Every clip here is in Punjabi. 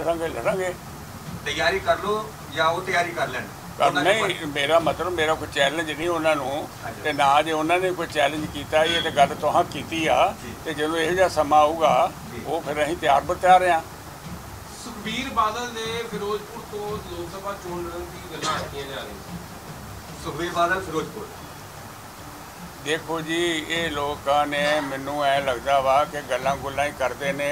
ਲੜਾਂਗੇ ਲੜਾਂਗੇ। ਤਿਆਰੀ ਕਰ ਲਓ ਜਾਂ ਉਹ ਤਿਆਰੀ ਕਰ ਲੈਣ। ਪਰ ਨਹੀਂ ਮੇਰਾ ਮਤਲਬ ਮੇਰਾ ਕੋਈ ਚੈਲੰਜ ਨਹੀਂ ਉਹਨਾਂ ਨੂੰ। ਤੇ ਨਾ ਜੇ ਉਹਨਾਂ ਨੇ ਕੋਈ ਚੈਲੰਜ ਕੀਤਾ ਇਹ ਤੇ ਗੱਲ ਤੁਹਾਂ ਕੀਤੀ ਆ ਤੇ ਜਦੋਂ ਇਹੋ ਜਿਹਾ ਸਮਾਂ ਆਊਗਾ ਉਹ ਫਿਰ ਅਸੀਂ ਤਿਆਰ ਬਰ ਤਿਆਰ ਆ। ਸੁਖਬੀਰ ਬਾਦਲ ਨੇ ਫਿਰੋਜ਼ਪੁਰ ਤੋਂ ਲੋਕ ਸਭਾ ਚੋਣ ਲੜਨ ਦੀ ਗੱਲਾਂ ਆਖੀਆਂ ਜਾ ਰਹੀਆਂ ਸੁਖਬੀਰ ਬਾਦਲ ਫਿਰੋਜ਼ਪੁਰ। ਦੇਖੋ ਜੀ ਇਹ ਲੋਕਾਂ ਨੇ ਮੈਨੂੰ ਐ ਲੱਗਦਾ ਵਾ ਕਿ ਗੱਲਾਂ ਗੁੱਲਾਂ ਹੀ ਕਰਦੇ ਨੇ।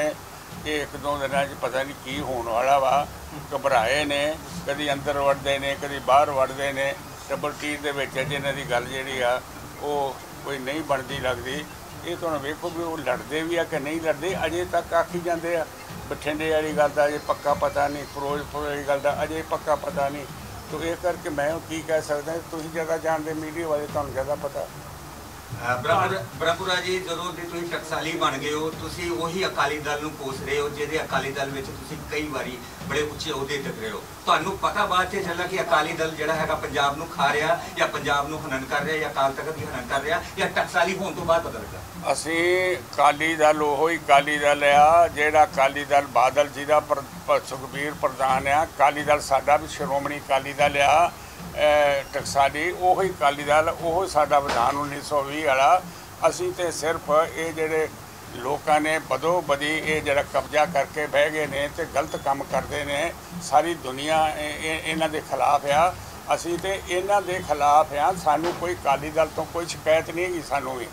ਕਿ ਇੱਕ ਦੋ ਦਿਨਾਂ 'ਚ ਪਤਾ ਨਹੀਂ ਕੀ ਹੋਣ ਵਾਲਾ ਵਾ। ਘਬਰਾਏ ਨੇ, ਕਦੀ ਅੰਦਰ ਵੜਦੇ ਨੇ, ਕਦੀ ਬਾਹਰ ਵੜਦੇ ਨੇ। ਟੱਬਰ ਟੀ ਦੇ ਵਿੱਚ ਜਿਹਨਾਂ ਦੀ ਗੱਲ ਜਿਹੜੀ ਆ, ਉਹ ਕੋਈ ਨਹੀਂ ਬਣਦੀ ਲੱਗਦੀ। ਇਹ ਤੁਹਾਨੂੰ ਵੇਖੋ ਵੀ ਉਹ ਲੜਦੇ ਵੀ ਆ ਕਿ ਨਹੀਂ ਲੜਦੇ, ਅਜੇ ਤੱਕ ਆਖੀ ਜਾਂਦੇ ਆ, ਬਠਿੰਡੇ ਵਾਲੀ ਗੱਲ ਦਾ ਅਜੇ ਪੱਕਾ ਪਤਾ ਨਹੀਂ, ਫਿਰੋਜ਼ਪੁਰ ਵਾਲੀ ਗੱਲ ਦਾ ਅਜੇ ਪੱਕਾ ਪਤਾ ਨਹੀਂ। ਤੋ ਇਹ ਕਰਕੇ ਮੈਂ ਕੀ ਕਹਿ ਸਕਦਾ, ਤੁਸੀਂ ਜ਼ਿਆਦਾ ਜਾਣਦੇ ਮੀਡੀਆ ਵਾਲੇ, ਤੁਹਾਨੂੰ ਜ਼ਿਆਦਾ ਪਤਾ। ਬ੍ਰਹਮਪੁਰਾ ਜੀ, ਜਦੋਂ ਦੇ ਤੁਸੀਂ ਟਕਸਾਲੀ ਬਣ ਗਏ ਹੋ, ਤੁਸੀਂ ਉਹੀ ਅਕਾਲੀ ਦਲ ਨੂੰ ਕੋਸ ਰਹੇ ਹੋ, ਜਿਹਦੇ ਅਕਾਲੀ ਦਲ ਵਿੱਚ ਤੁਸੀਂ ਕਈ ਵਾਰੀ ਬੜੇ ਉੱਚੇ ਅਹੁਦੇ ਤੱਕ ਰਹੇ ਹੋ। ਤੁਹਾਨੂੰ ਪਤਾ ਬਾਅਦ 'ਚ ਚੱਲਾ ਕਿ ਅਕਾਲੀ ਦਲ ਜਿਹੜਾ ਹੈਗਾ ਪੰਜਾਬ ਨੂੰ ਖਾ ਰਿਹਾ ਜਾਂ ਪੰਜਾਬ ਨੂੰ ਹਨਨ ਕਰ ਰਿਹਾ ਜਾਂ ਅਕਾਲ ਤਖਤ ਦੀ ਹਨਨ ਕਰ ਰਿਹਾ ਜਾਂ ਟਕਸਾਲੀ ਹੋਣ ਤੋਂ ਬਾਅਦ ਪਤਾ ਲੱਗਾ ਅਸੀਂ ਅਕਾਲੀ ਦਲ ਉਹੋ ਹੀ ਅਕਾਲੀ ਦਲ ਆ, ਜਿਹੜਾ ਅਕਾਲੀ ਦਲ ਬਾਦਲ ਜੀ ਦਾ ਸੁਖਬੀਰ ਪ੍ਰਧਾਨ ਆ। ਅਕਾਲੀ ਦਲ ਸਾਡਾ ਵੀ ਸ਼੍ਰੋਮਣੀ ਅਕਾਲੀ ਦਲ ਆ। ਟਕਸਾਲੀ ਉਹੀ ਅਕਾਲੀ ਦਲ, ਉਹ ਸਾਡਾ ਵਿਧਾਨ 1920 ਵਾਲਾ। ਅਸੀਂ ਤੇ ਸਿਰਫ ਇਹ ਜਿਹੜੇ ਲੋਕਾਂ ਨੇ ਬਦੋ ਬਦੀ ਇਹ ਜਿਹੜਾ ਕਬਜ਼ਾ ਕਰਕੇ ਬਹਿ ਗਏ ਨੇ ਤੇ ਗਲਤ ਕੰਮ ਕਰਦੇ ਨੇ, ਸਾਰੀ ਦੁਨੀਆ ਇਹਨਾਂ ਦੇ ਖਿਲਾਫ ਆ। ਅਸੀਂ ਤੇ ਇਹਨਾਂ ਦੇ ਖਿਲਾਫ ਆ, ਸਾਨੂੰ ਕੋਈ ਅਕਾਲੀ ਦਲ ਤੋਂ ਕੋਈ ਸ਼ਿਕਾਇਤ ਨਹੀਂ ਹੈਗੀ ਸਾਨੂੰ ਵੀ।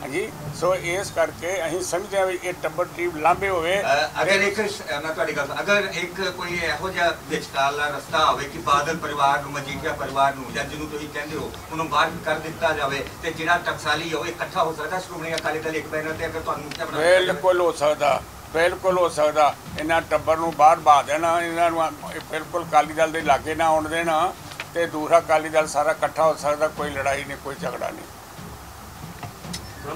ਹਾਂਜੀ ਸੋ ਇਸ ਕਰਕੇ ਅਸੀਂ ਸਮਝਦੇ ਹਾਂ ਵੀ ਇਹ ਟੱਬਰ ਟੀਮ ਲਾਂਭੇ ਹੋਵੇ। ਅਗਰ ਇੱਕ ਮੈਂ ਤੁਹਾਡੀ ਗੱਲ ਅਗਰ ਇੱਕ ਕੋਈ ਇਹੋ ਜਿਹਾ ਵਿਚਕਾਰਲਾ ਰਸਤਾ ਹੋਵੇ ਕਿ ਬਾਦਲ ਪਰਿਵਾਰ ਨੂੰ ਮਜੀਠੀਆ ਪਰਿਵਾਰ ਨੂੰ ਜਾਂ ਜਿਹਨੂੰ ਤੁਸੀਂ ਕਹਿੰਦੇ ਹੋ ਉਹਨੂੰ ਬਾਹਰ ਕਰ ਦਿੱਤਾ ਜਾਵੇ ਤੇ ਜਿਹੜਾ ਟਕਸਾਲੀ ਹੋ ਇਕੱਠਾ ਹੋ ਸਕਦਾ ਸ਼੍ਰੋਮਣੀ ਅਕਾਲੀ ਦਲ ਇੱਕ ਬੈਨਰ ਤੇ ਅਗਰ ਤੁਹਾਨੂੰ ਕਿਆ ਬਣਾ ਬਿਲਕੁਲ ਹੋ ਸਕਦਾ ਬਿਲਕੁਲ ਹੋ ਸਕਦਾ। ਇਹਨਾਂ ਟੱਬਰ ਨੂੰ ਬਾਹਰ ਬਾ ਦੇਣਾ ਇਹਨਾਂ ਨੂੰ ਬਿਲਕੁਲ ਕਾਲੀ ਦਲ ਦੇ ਲਾਗੇ ਨਾ ਆਉਣ ਦੇਣਾ ਤੇ ਦੂਸਰਾ ਕਾਲੀ ਦਲ ਸਾਰਾ ਇਕੱਠਾ ਹੋ ਸਕਦਾ ਕੋਈ ਲੜਾਈ ਨਹੀਂ ਕੋਈ ਝਗੜਾ ਨਹੀਂ।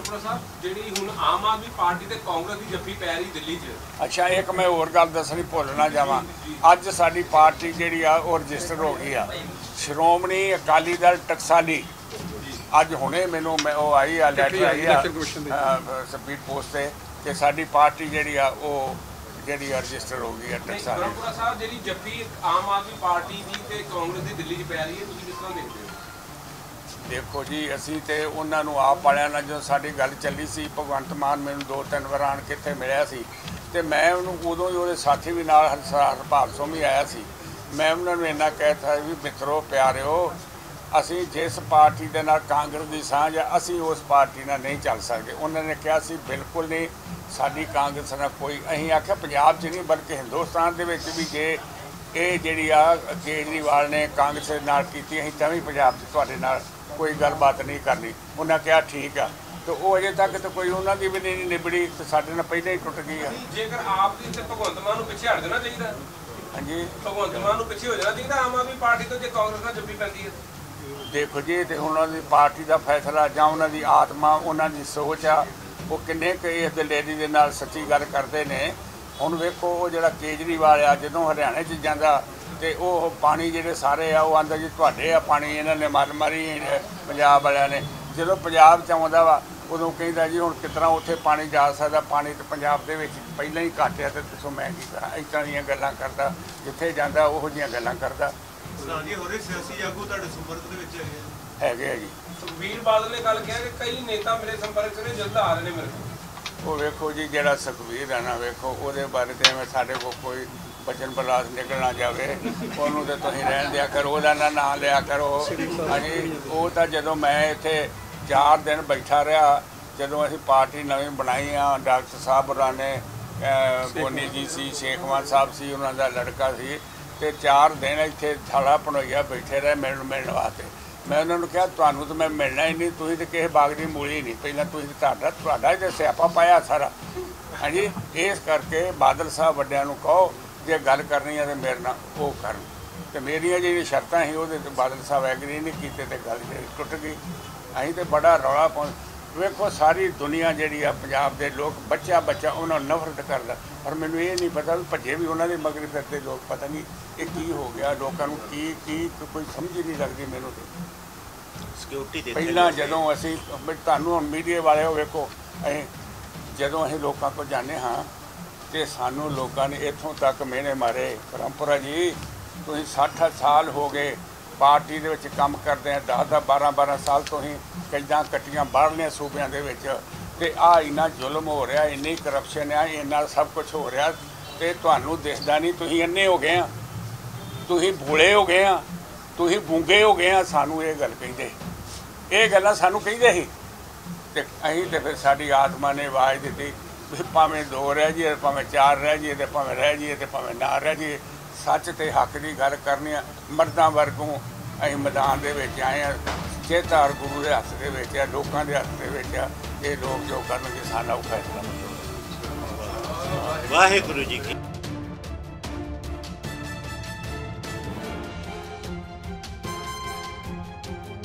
ਬ੍ਰਹਮਪੁਰਾ ਸਾਹਿਬ ਜਿਹੜੀ ਹੁਣ ਆਮ ਆਦਮੀ ਪਾਰਟੀ ਤੇ ਕਾਂਗਰਸ ਦੀ ਜੱਫੀ ਪੈ ਰਹੀ ਦਿੱਲੀ 'ਚ। ਅੱਛਾ ਇੱਕ ਮੈਂ ਹੋਰ ਗੱਲ ਦੱਸਣੀ ਭੁੱਲ ਨਾ ਜਾਵਾਂ। ਅੱਜ ਸਾਡੀ ਪਾਰਟੀ ਜਿਹੜੀ ਆ ਉਹ ਰਜਿਸਟਰ ਹੋ ਗਈ ਆ। ਸ਼੍ਰੋਮਣੀ ਅਕਾਲੀ ਦਲ ਟਕਸਾਲੀ। ਅੱਜ ਹੁਣੇ ਮੈਨੂੰ ਮੈਂ ਉਹ ਆਈ ਆ ਲੈਟਰ ਆਈ ਆ ਸਪੀਡ ਪੋਸਟ ਤੇ ਕਿ ਸਾਡੀ ਪਾਰਟੀ ਜਿਹੜੀ ਆ ਉਹ ਜਿਹੜੀ ਰਜਿਸਟਰ ਹੋ ਗਈ ਆ ਟਕਸਾਲੀ। ਸਾਹਿਬ ਜਿਹੜੀ ਜੱਫੀ ਆਮ ਆਦਮੀ ਪਾਰਟੀ ਦੀ ਤੇ ਕਾਂਗਰਸ ਦੀ ਦਿੱਲੀ 'ਚ ਪੈ ਰਹੀ ਹੈ ਤੁਸੀਂ ਕਿਸ ਤਰ੍ਹਾਂ ਦੇਖਦੇ ਹੋ? ਦੇਖੋ ਜੀ, ਅਸੀਂ ਤੇ ਉਹਨਾਂ ਨੂੰ ਆਪ ਵਾਲਿਆਂ ਨਾਲ ਜਦੋਂ ਸਾਡੀ ਗੱਲ ਚੱਲੀ ਸੀ, ਭਗਵੰਤ ਮਾਨ ਮੈਨੂੰ ਦੋ ਤਿੰਨ ਵਾਰ ਆਣ ਕੇ ਇੱਥੇ ਮਿਲਿਆ ਸੀ ਤੇ ਮੈਂ ਉਹਨੂੰ ਉਦੋਂ ਹੀ ਉਹਦੇ ਸਾਥੀ ਵੀ ਨਾਲ ਹਰਸਾ- ਹਰਪਾਲ ਸਿੰਘ ਵੀ ਆਇਆ ਸੀ। ਮੈਂ ਉਹਨਾਂ ਨੂੰ ਇੰਨਾ ਕਹਿਤਾ ਵੀ ਮਿੱਤਰੋ, ਪਿਆਰਿਓ, ਅਸੀਂ ਜਿਸ ਪਾਰਟੀ ਦੇ ਨਾਲ ਕਾਂਗਰਸ ਦੀ ਸਾਂਝ ਹੈ ਅਸੀਂ ਉਸ ਪਾਰਟੀ ਨਾਲ ਨਹੀਂ ਚੱਲ ਸਕਦੇ। ਉਹਨਾਂ ਨੇ ਕਿਹਾ ਸੀ, ਬਿਲਕੁਲ ਨਹੀਂ, ਸਾਡੀ ਕਾਂਗਰਸ ਨਾਲ ਕੋਈ, ਅਸੀਂ ਆਖਿਆ ਪੰਜਾਬ 'ਚ ਨਹੀਂ, ਬਲਕਿ ਹਿੰਦੁਸਤਾਨ ਦੇ ਵਿੱਚ ਵੀ ਜੇ ਇਹ ਜਿਹੜੀ ਆ ਕੇਜਰੀਵਾਲ ਨੇ ਕਾਂਗਰਸ ਨਾਲ ਕੀਤੀ ਅਸੀਂ ਤਾਂ ਵੀ ਪੰਜਾਬ 'ਚ ਤੁਹਾਡੇ ਨਾਲ ਕੋਈ ਗੱਲਬਾਤ ਨਹੀਂ ਕਰਨੀ। ਉਹਨਾਂ ਕਿਹਾ ਠੀਕ ਆ ਤੇ ਉਹ ਅਜੇ ਤੱਕ ਤਾਂ ਕੋਈ ਉਹਨਾਂ ਦੀ ਵੀ ਨਹੀਂ ਨਿਬੜੀ ਤੇ ਸਾਡੇ ਨਾਲ ਪਹਿਲਾਂ ਹੀ ਟੁੱਟ ਗਈ ਆ। ਜੇਕਰ ਆਪ ਦੀ ਤੇ ਭਗਵੰਤ ਮਾਨ ਨੂੰ ਪਿੱਛੇ ਹਟ ਜਾਣਾ ਚਾਹੀਦਾ। ਹਾਂਜੀ। ਭਗਵੰਤ ਮਾਨ ਨੂੰ ਪਿੱਛੇ ਹੋ ਜਾਣਾ ਚਾਹੀਦਾ ਆਮ ਆਦਮੀ ਪਾਰਟੀ ਤੋਂ ਜੇ ਕਾਂਗਰਸ ਨਾਲ ਜੱਫੀ ਪੈਂਦੀ ਹੈ। ਦੇਖੋ ਜੀ ਤੇ ਉਹਨਾਂ ਦੀ ਪਾਰਟੀ ਦਾ ਫੈਸਲਾ ਜਾਂ ਉਹਨਾਂ ਦੀ ਆਤਮਾ ਉਹਨਾਂ ਦੀ ਸੋਚ ਆ ਉਹ ਕਿੰਨੇ ਕੁ ਇਸ ਦੇ ਲੇਡੀ ਦੇ ਨਾਲ ਸੱਚੀ ਗੱਲ ਕਰਦੇ ਨੇ। ਹੁਣ ਵੇਖੋ ਉਹ ਜਿਹੜਾ ਕੇਜਰੀਵਾਲ ਆ ਜਦੋਂ ਹਰਿਆਣੇ 'ਚ ਜਾਂਦਾ ਤੇ ਉਹ ਪਾਣੀ ਜਿਹੜੇ ਸਾਰੇ ਆ ਉਹ ਆਂਦਾ ਜੀ ਤੁਹਾਡੇ ਆ ਪਾਣੀ ਇਹਨਾਂ ਨੇ ਮਰ ਮਾਰੀ ਪੰਜਾਬ ਵਾਲਿਆਂ ਨੇ। ਜਦੋਂ ਪੰਜਾਬ 'ਚ ਆਉਂਦਾ ਵਾ ਉਦੋਂ ਕਹਿੰਦਾ ਜੀ ਹੁਣ ਕਿਤਨਾ ਉੱਥੇ ਪਾਣੀ ਜਾ ਸਕਦਾ ਪਾਣੀ ਤੇ ਪੰਜਾਬ ਦੇ ਵਿੱਚ ਪਹਿਲਾਂ ਹੀ ਘੱਟ ਆ ਤੇ ਦੱਸੋ ਮੈਂ ਕੀ ਕਰਾਂ ਤਰ੍ਹਾਂ ਦੀਆਂ ਗੱਲਾਂ ਕਰਦਾ ਜਿੱਥੇ ਜਾਂਦਾ ਉਹੋ ਜਿਹੀਆਂ ਗੱਲਾਂ ਕਰਦਾ। ਸਾਡੀ ਹੋਰੇ ਸਿਆਸੀ ਆਗੂ ਤੁਹਾਡੇ ਸੰਪਰਕ ਦੇ ਵਿੱਚ ਹੈਗੇ ਆ। ਹੈਗੇ ਆ ਜੀ। ਸੁਖਬੀਰ ਬਾਦਲ ਨੇ ਕੱਲ ਕਿਹਾ ਕਿ ਕਈ ਨੇਤਾ ਮੇਰੇ ਸੰਪਰਕ 'ਚ ਨੇ ਜਲਦ ਆ ਰਹੇ ਨੇ ਮੇਰੇ ਕੋਲ। ਉਹ ਵੇਖੋ ਜੀ, ਜਿਹੜਾ ਸੁਖਬੀਰ ਹੈ ਨਾ, ਵੇਖੋ, ਉਹਦੇ ਬਾਰੇ ਤੇ ਐਵੇਂ ਸਾਡੇ ਕੋਲ ਕੋਈ ਬਚਨ ਬਲਾਸ ਨਿਕਲਣਾ ਜਾਵੇ। ਉਹਨੂੰ ਤੇ ਤੁਸੀਂ ਰਹਿਣ ਦਿਆ ਕਰੋ, ਉਹਦਾ ਨਾ ਨਾਂ ਲਿਆ ਕਰੋ। ਹਾਂਜੀ, ਉਹ ਤਾਂ ਜਦੋਂ ਮੈਂ ਇੱਥੇ 4 ਦਿਨ ਬੈਠਾ ਰਿਹਾ, ਜਦੋਂ ਅਸੀਂ ਪਾਰਟੀ ਨਵੀਂ ਬਣਾਈ ਆ, ਡਾਕਟਰ ਸਾਹਿਬ ਹੋਰਾਂ ਨੇ ਬੋਨੀ ਜੀ ਸੀ ਸ਼ੇਖਵਾਨ ਸਾਹਿਬ ਸੀ, ਉਹਨਾਂ ਦਾ ਲੜਕਾ ਸੀ, ਤੇ 4 ਦਿਨ ਇੱਥੇ ਥਾਲਾ ਪਣੋਈਆ ਬੈਠੇ ਰਹੇ ਮਿਲਣ ਮਿਲਣ ਵਾਸਤੇ। ਮੈਂ ਉਹਨਾਂ ਨੂੰ ਕਿਹਾ, ਤੁਹਾਨੂੰ ਤਾਂ ਮੈਂ ਮਿਲਣਾ ਹੀ ਨਹੀਂ, ਤੁਸੀਂ ਤਾਂ ਕਿਸੇ ਬਾਗ ਦੀ ਮੂਲੀ ਨਹੀਂ। ਪਹਿਲਾਂ ਤੁਸੀਂ ਤੁਹਾਡਾ ਤੁਹਾਡਾ ਹੀ ਤਾਂ ਸਿਆਪਾ ਪਾਇਆ ਸਾਰਾ। ਹਾਂਜੀ, ਇਸ ਕਰਕੇ ਬਾਦਲ ਸਾਹਿਬ ਵੱਡਿਆਂ ਨੂੰ ਕਹੋ, ਜੇ ਗੱਲ ਕਰਨੀ ਹੈ ਤੇ ਮੇਰੇ ਨਾਲ ਉਹ ਕਰਨ। ਤੇ ਮੇਰੀਆਂ ਜਿਹੜੀਆਂ ਸ਼ਰਤਾਂ ਸੀ, ਉਹਦੇ ਤੇ ਬਾਦਲ ਸਾਹਿਬ ਐਗਰੀ ਨਹੀਂ ਕੀਤੇ ਤੇ ਗੱਲ ਜਿਹੜੀ ਟੁੱਟ ਗਈ। ਅਸੀਂ ਤੇ ਬੜਾ ਰੌਲਾ ਪਾਉਂ ਵੇਖੋ ਸਾਰੀ ਦੁਨੀਆ ਜਿਹੜੀ ਆ ਪੰਜਾਬ ਦੇ ਲੋਕ ਬੱਚਾ ਬੱਚਾ ਉਹਨਾਂ ਨੂੰ ਨਫ਼ਰਤ ਕਰਦਾ। ਪਰ ਮੈਨੂੰ ਇਹ ਨਹੀਂ ਪਤਾ ਵੀ ਭੱਜੇ ਵੀ ਉਹਨਾਂ ਦੇ ਮਗਰ ਫਿਰਦੇ ਲੋਕ ਪਤਾ ਨਹੀਂ ਇਹ ਕੀ ਹੋ ਗਿਆ ਲੋਕਾਂ ਨੂੰ ਕੀ ਕੀ ਕੋਈ ਸਮਝ ਹੀ ਨਹੀਂ ਲੱਗਦੀ ਮੈਨੂੰ ਤੇ। ਸਿਕਿਉਰਿਟੀ ਦੇ ਪਹਿਲਾਂ ਜਦੋਂ ਅਸੀਂ ਤੁਹਾਨੂੰ ਹੁਣ ਮੀਡੀਆ ਵਾਲੇ ਹੋ ਵੇਖੋ ਅਸੀਂ ਜਦੋਂ ਅਸੀਂ ਲੋਕਾਂ ਕੋਲ ਜਾਂਦੇ ਹਾਂ ਤੇ ਸਾਨੂੰ ਲੋਕਾਂ ਨੇ ਇੱਥੋਂ ਤੱਕ ਮਿਹਣੇ ਮਾਰੇ। ਪਰੰਪਰਾ ਜੀ ਤੁਸੀਂ 60 ਸਾਲ ਹੋ ਗਏ ਪਾਰਟੀ ਦੇ ਵਿੱਚ ਕੰਮ ਕਰਦੇ ਆ 10 10 12 12 ਸਾਲ ਤੋਂ ਹੀ ਕਈਆਂ ਕੱਟੀਆਂ ਬਾਹਰਲੀਆਂ ਸੂਬਿਆਂ ਦੇ ਵਿੱਚ ਤੇ ਆ ਇੰਨਾ ਜ਼ੁਲਮ ਹੋ ਰਿਹਾ, ਇੰਨੀ ਕਰਪਸ਼ਨ ਆ, ਇੰਨਾ ਸਭ ਕੁਝ ਹੋ ਰਿਹਾ ਤੇ ਤੁਹਾਨੂੰ ਦਿਸਦਾ ਨਹੀਂ, ਤੁਸੀਂ ਅੰਨੇ ਹੋ ਗਏ ਆ। ਤੁਸੀਂ ਭੂਲੇ ਹੋ ਗਏ ਆ, ਤੁਸੀਂ ਬੂੰਗੇ ਹੋ ਗਏ ਆ, ਸਾਨੂੰ ਇਹ ਗੱਲ ਕਹਿੰਦੇ। ਇਹ ਗੱਲਾਂ ਸਾਨੂੰ ਕਹਿੰਦੇ ਸੀ। ਤੇ ਅਸੀਂ ਤੇ ਫਿਰ ਸਾਡੀ ਆਤਮਾ ਨੇ ਆਵਾਜ਼ ਦਿੱਤੀ ਵੀ ਭਾਵੇਂ ਦੋ ਰਹਿ ਜਾਈਏ, ਭਾਵੇਂ ਚਾਰ ਰਹਿ ਜਾਈਏ, ਤੇ ਭਾਵੇਂ ਰਹਿ ਜਾਈਏ, ਤੇ ਭਾਵੇਂ ਨਾ ਰਹਿ ਜਾਈਏ, ਸੱਚ ਤੇ ਹੱਕ ਦੀ ਗੱਲ ਕਰਨੀ ਆ, ਮਰਦਾਂ ਵਰਗੋਂ ਅਸੀਂ ਮੈਦਾਨ ਦੇ ਵਿੱਚ ਆਏ ਆ ਚੇਤਾਰ ਗੁਰੂ ਦੇ ਹੱਥ ਦੇ ਵਿੱਚ ਆ, ਲੋਕਾਂ ਦੇ ਹੱਥ ਦੇ ਵਿੱਚ ਆ, ਇਹ ਲੋਕ ਜੋ ਕਰਨਗੇ ਸਾਡਾ ਉਹ ਫੈਸਲਾ ਵਾਹਿਗੁਰੂ ਜੀ ਕੀ